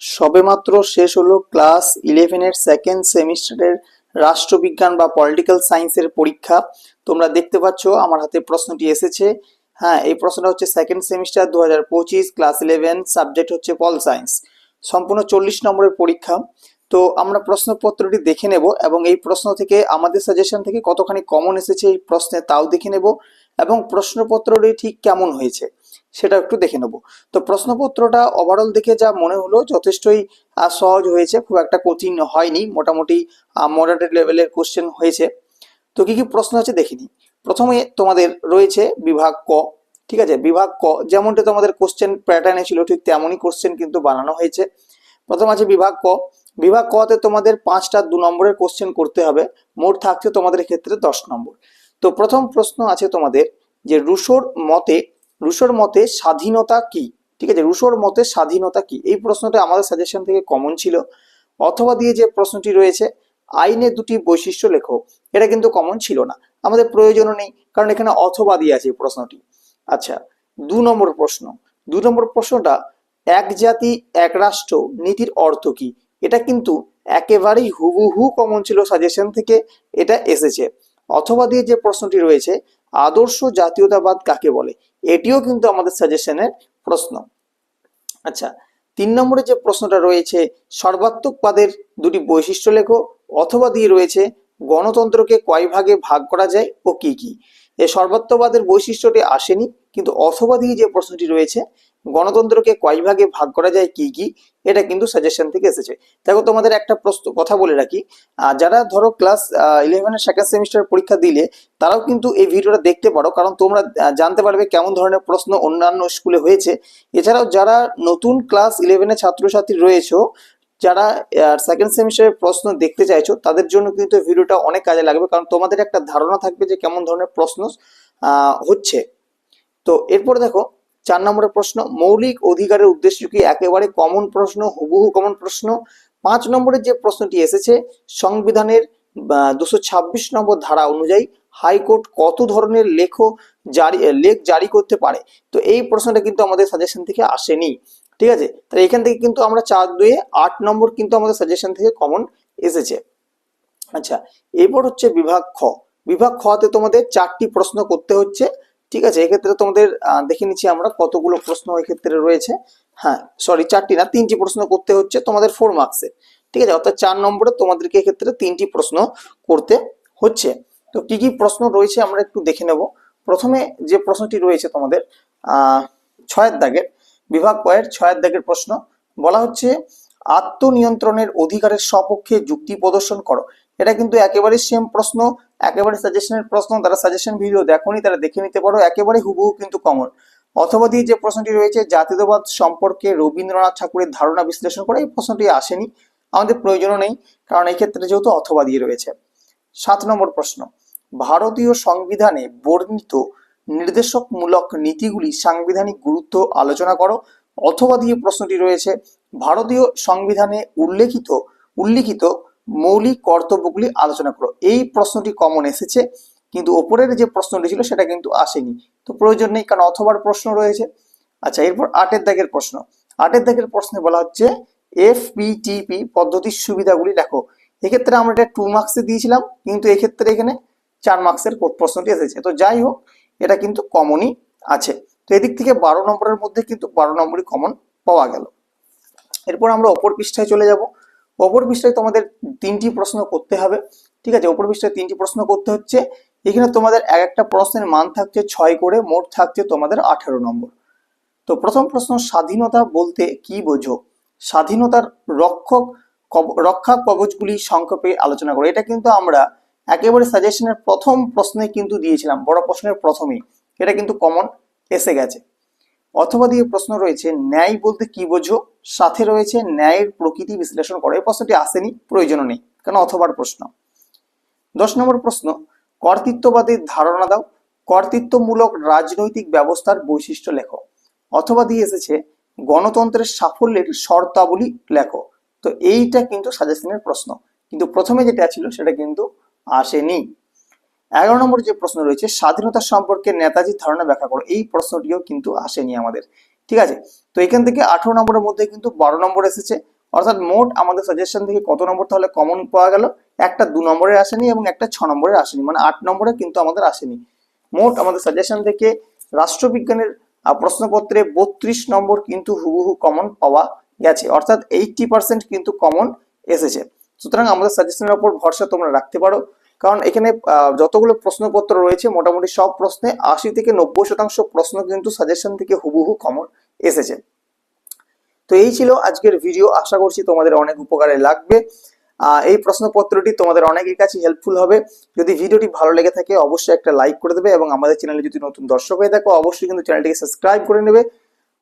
সবেমাত্র শেষ হলো ক্লাস ইলেভেনের সেকেন্ড সেমিস্টারের রাষ্ট্রবিজ্ঞান বা পলিটিক্যাল সায়েন্সের পরীক্ষা। তোমরা দেখতে পাচ্ছ, আমার হাতে প্রশ্নটি এসেছে। হ্যাঁ এই প্রশ্নটা হচ্ছে সেকেন্ড সেমিস্টার দু হাজার পঁচিশ ক্লাস ইলেভেন সাবজেক্ট হচ্ছে পল সায়েন্স সম্পূর্ণ চল্লিশ নম্বরের পরীক্ষা। তো আমরা প্রশ্নপত্রটি দেখে নেব এবং এই প্রশ্ন থেকে, আমাদের সাজেশন থেকে কতখানি কমন এসেছে এই প্রশ্নে তাও দেখে নেব এবং প্রশ্নপত্রটি ঠিক কেমন হয়েছে। সেটা একটু দেখে নেব। তো প্রশ্নপত্রটা ওভারঅল দেখে যা মনে হলো যথেষ্টই সহজ হয়েছে, খুব একটা কঠিন হয়নি, মোটামুটি মডারেট লেভেলের কোশ্চেন হয়েছে। তো কি কি প্রশ্ন আছে দেখিনি প্রথমে তোমাদের রয়েছে বিভাগ ক, ঠিক আছে? বিভাগ ক, যেমনটা তোমাদের কোশ্চেন প্যাটার্নে ছিল ঠিক তেমনই কোশ্চেন কিন্তু বানানো হয়েছে। প্রথম আছে বিভাগ ক। বিভাগ কতে তোমাদের পাঁচটা দু নম্বরের কোশ্চেন করতে হবে, মোট থাকছে তোমাদের ক্ষেত্রে দশ নম্বর। তো প্রথম প্রশ্ন আছে তোমাদের যে রুশোর মতে রুশোর মতে স্বাধীনতা কি? ঠিক আছে, রুশোর মতে স্বাধীনতা কি? এই প্রশ্নটা আমাদের সাজেশন থেকে কমন ছিল। অথবা দিয়ে যে প্রশ্নটি রয়েছে আইনে দুটি বৈশিষ্ট্য লেখো। এটা কিন্তু কমন ছিল না। আমাদের প্রয়োজনও নেই, কারণ এখানে অথবা দিয়ে আছে প্রশ্নটি। আচ্ছা দু নম্বর প্রশ্ন। দু নম্বর প্রশ্নটা, এক জাতি, এক রাষ্ট্র, নীতির অর্থ কি? এটা কিন্তু একেবারেই হুবহু কমন ছিল সাজেশন থেকে এটা এসেছে। অথবা দিয়ে যে প্রশ্নটি রয়েছে, আদর্শ জাতীয়তাবাদ কাকে বলে? এটিও কিন্তু আমাদের সাজেশনের প্রশ্ন। আচ্ছা তিন নম্বরে যে প্রশ্নটা রয়েছে, সর্বাত্মক পাদের দুটি বৈশিষ্ট্য লেখো, অথবা দিয়ে রয়েছে, গণতন্ত্রকে কয় ভাগে ভাগ করা যায় ও কি কি? এই সর্বাত্মবাদের বৈশিষ্ট্যটি আসেনি, কিন্তু অথবা দিয়ে যে প্রশ্নটি রয়েছে গণতন্ত্রকে কয় ভাগে ভাগ করা যায়, কি কি? এটা কিন্তু সাজেশন থেকে এসেছে। দেখো, তোমাদের একটা প্রশ্ন, কথা বলে রাখি। যারা ধরো ক্লাস ইলেভেনের সেকেন্ড সেমিস্টার পরীক্ষা দিলে, তারাও কিন্তু এই ভিডিওটা দেখতে পারো। কারণ তোমরা জানতে পারবে কেমন ধরনের প্রশ্ন অন্যান্য স্কুলে হয়েছে। এছাড়াও যারা নতুন ক্লাস ইলেভেনের ছাত্রছাত্রী রয়েছে, যারা সেকেন্ড সেমিস্টারের প্রশ্ন দেখতে চাইছো, তাদের জন্য কিন্তু ভিডিওটা অনেক কাজে লাগবে। কারণ তোমাদের একটা ধারণা থাকবে যে কেমন ধরনের প্রশ্ন হচ্ছে। তো এরপরে দেখো চার নম্বরের প্রশ্ন, মৌলিক অধিকারের উদ্দেশ্য কি একেবারে কমন প্রশ্ন, হুবহু কমন প্রশ্ন? পাঁচ নম্বরের যে প্রশ্নটি এসেছে, সংবিধানের দুশো ছাব্বিশ নম্বর ধারা অনুযায়ী হাইকোর্ট কত ধরনের লেখ জারি লেখ জারি করতে পারে? তো এই প্রশ্নটা কিন্তু আমাদের সাজেশন থেকে আসেনি। ঠিক আছে? তাহলে এখান থেকে কিন্তু আমরা চার দুয়ে আট নম্বর কিন্তু আমাদের সাজেশন থেকে কমন এসেছে। আচ্ছা এরপর হচ্ছে বিভাগ খ। বিভাগ খতে তোমাদের চারটি প্রশ্ন করতে হচ্ছে। ঠিক আছে, এক্ষেত্রে তোমাদের দেখে নিচ্ছি আমরা কতগুলো প্রশ্ন এক্ষেত্রে রয়েছে। হ্যাঁ সরি চারটি না, তিনটি প্রশ্ন করতে হচ্ছে তোমাদের ফোর মার্কসে ঠিক আছে, অর্থাৎ চার নম্বরে তোমাদেরকে এক্ষেত্রে তিনটি প্রশ্ন করতে হচ্ছে। তো কি কি প্রশ্ন রয়েছে আমরা একটু দেখে নেব। প্রথমে যে প্রশ্নটি রয়েছে তোমাদের আহ ছয়ের দাগের, বিভাগ কয়ের ছয়ের দাগের প্রশ্ন। বলা হচ্ছে, আত্মনিয়ন্ত্রণের অধিকারের সপক্ষে যুক্তি প্রদর্শন করো। এটা কিন্তু একেবারে সেম প্রশ্ন, একেবারে সাজেশনের প্রশ্ন, তারা সাজেশন ভিডিও দেখোনি, তারা দেখে নিতে পারো, একেবারে হুবহু কিন্তু কমন অথবা দিয়ে যে প্রশ্নটি রয়েছে, জাতীয়তাবাদ সম্পর্কে রবীন্দ্রনাথ ঠাকুরের ধারণা বিশ্লেষণ করে, এই প্রশ্নটি আসেনি, আমাদের প্রয়োজনও নেই, কারণ এই ক্ষেত্রে যেহেতু অথবা দিয়ে রয়েছে। সাত নম্বর প্রশ্ন, ভারতীয় সংবিধানে বর্ণিত নির্দেশকমূলক নীতিগুলি সাংবিধানিক গুরুত্ব আলোচনা করো, অথবা দিয়ে প্রশ্নটি রয়েছে, ভারতীয় সংবিধানে উল্লেখিত, উল্লিখিত মৌলিক কর্তব্যগুলি আলোচনা করো। এই প্রশ্নটি কমন এসেছে, কিন্তু ওপরের যে প্রশ্নটি ছিল সেটা কিন্তু আসেনি। তো প্রয়োজন নেই, কারণ অথবার প্রশ্ন রয়েছে। আচ্ছা এরপর আটের দাগের প্রশ্ন। আটের দাগের প্রশ্নে বলা হচ্ছে এফপিটিপি পদ্ধতির সুবিধাগুলি লেখো। এক্ষেত্রে আমরা এটা টু মার্কসে দিয়েছিলাম, কিন্তু এক্ষেত্রে এখানে চার মার্কসের প্রশ্নটি এসেছে। তো যাই হোক, এটা কিন্তু কমনই আছে। তো এদিক থেকে বারো নম্বরের মধ্যে কিন্তু বারো নম্বরই কমন পাওয়া গেল। এরপর আমরা অপর পৃষ্ঠায় চলে যাব। অপর পৃষ্ঠায় তোমাদের তিনটি প্রশ্ন করতে হবে, ঠিক আছে? অপর পৃষ্ঠায় তিনটি প্রশ্ন করতে হচ্ছে। এখানে তোমাদের এক একটা প্রশ্নের মান থাকছে ছয় করে, মোট থাকছে তোমাদের আঠেরো নম্বর। তো প্রথম প্রশ্ন, স্বাধীনতা বলতে কি বোঝো? স্বাধীনতার রক্ষক রক্ষা কবচগুলি সংক্ষেপে আলোচনা করো। এটা কিন্তু আমরা একেবারে সাজেশনের প্রথম প্রশ্নে কিন্তু দিয়েছিলাম, বড় প্রশ্নের প্রথমেই। এটা কিন্তু কমন এসে গেছে। অথবা দিয়ে প্রশ্ন রয়েছে, ন্যায় বলতে কি বোঝো? সাথে রয়েছে, ন্যায়ের প্রকৃতি বিশ্লেষণ করো। এই প্রশ্নটি আসেনি, প্রয়োজনও নেই কারণ অথবার প্রশ্ন? দশ নম্বর প্রশ্ন, কর্তৃত্ববাদের ধারণা দাও। কর্তৃত্বমূলক রাজনৈতিক ব্যবস্থার বৈশিষ্ট্য লেখো। অথবা দিয়ে এসেছে, গণতন্ত্রের সাফল্যের শর্তাবলী লেখো। তো এইটা কিন্তু সাজেশনের প্রশ্ন। কিন্তু প্রথমে যেটা ছিল, সেটা কিন্তু আসেনি। এগারো নম্বর যে প্রশ্ন রয়েছে, স্বাধীনতা সম্পর্কে নেতাজির ধারণা ব্যাখ্যা করো। এই প্রশ্নটিও কিন্তু আসেনি আমাদের। ঠিক আছে? তো এখান থেকে আঠারো নম্বরের মধ্যে কিন্তু বারো নম্বর এসেছে। অর্থাৎ মোট আমাদের সাজেশন থেকে কত নম্বর তাহলে কমন পাওয়া গেল? একটা দু নম্বরের আসেনি এবং একটা ছ নম্বরের আসেনি। মানে আট নম্বরে কিন্তু আমাদের আসেনি। মোট আমাদের সাজেশন থেকে রাষ্ট্রবিজ্ঞানের প্রশ্নপত্রে বত্রিশ নম্বর কিন্তু হুবহু কমন পাওয়া গেছে। অর্থাৎ এইটটি পার্সেন্ট কিন্তু কমন এসেছে। সুতরাং আমাদের সাজেশনের উপর ভরসা তোমরা রাখতে পারো। কারণ এখানে যতগুলো প্রশ্নপত্র রয়েছে, মোটামুটি সব প্রশ্নে আশি থেকে নব্বই শতাংশ প্রশ্ন কিন্তু সাজেশন থেকে হুবহু কমন এসেছে। তো এই ছিল আজকের ভিডিও আশা করছি তোমাদের অনেক উপকারে লাগবে। এই প্রশ্নপত্রটি তোমাদের অনেকের কাছে হেল্পফুল হবে। যদি ভিডিওটি ভালো লেগে থাকে, অবশ্যই একটা লাইক করে দেবে এবং আমাদের চ্যানেলে যদি নতুন দর্শক হয়ে থাকো, অবশ্যই কিন্তু চ্যানেলটিকে সাবস্ক্রাইব করে নেবে।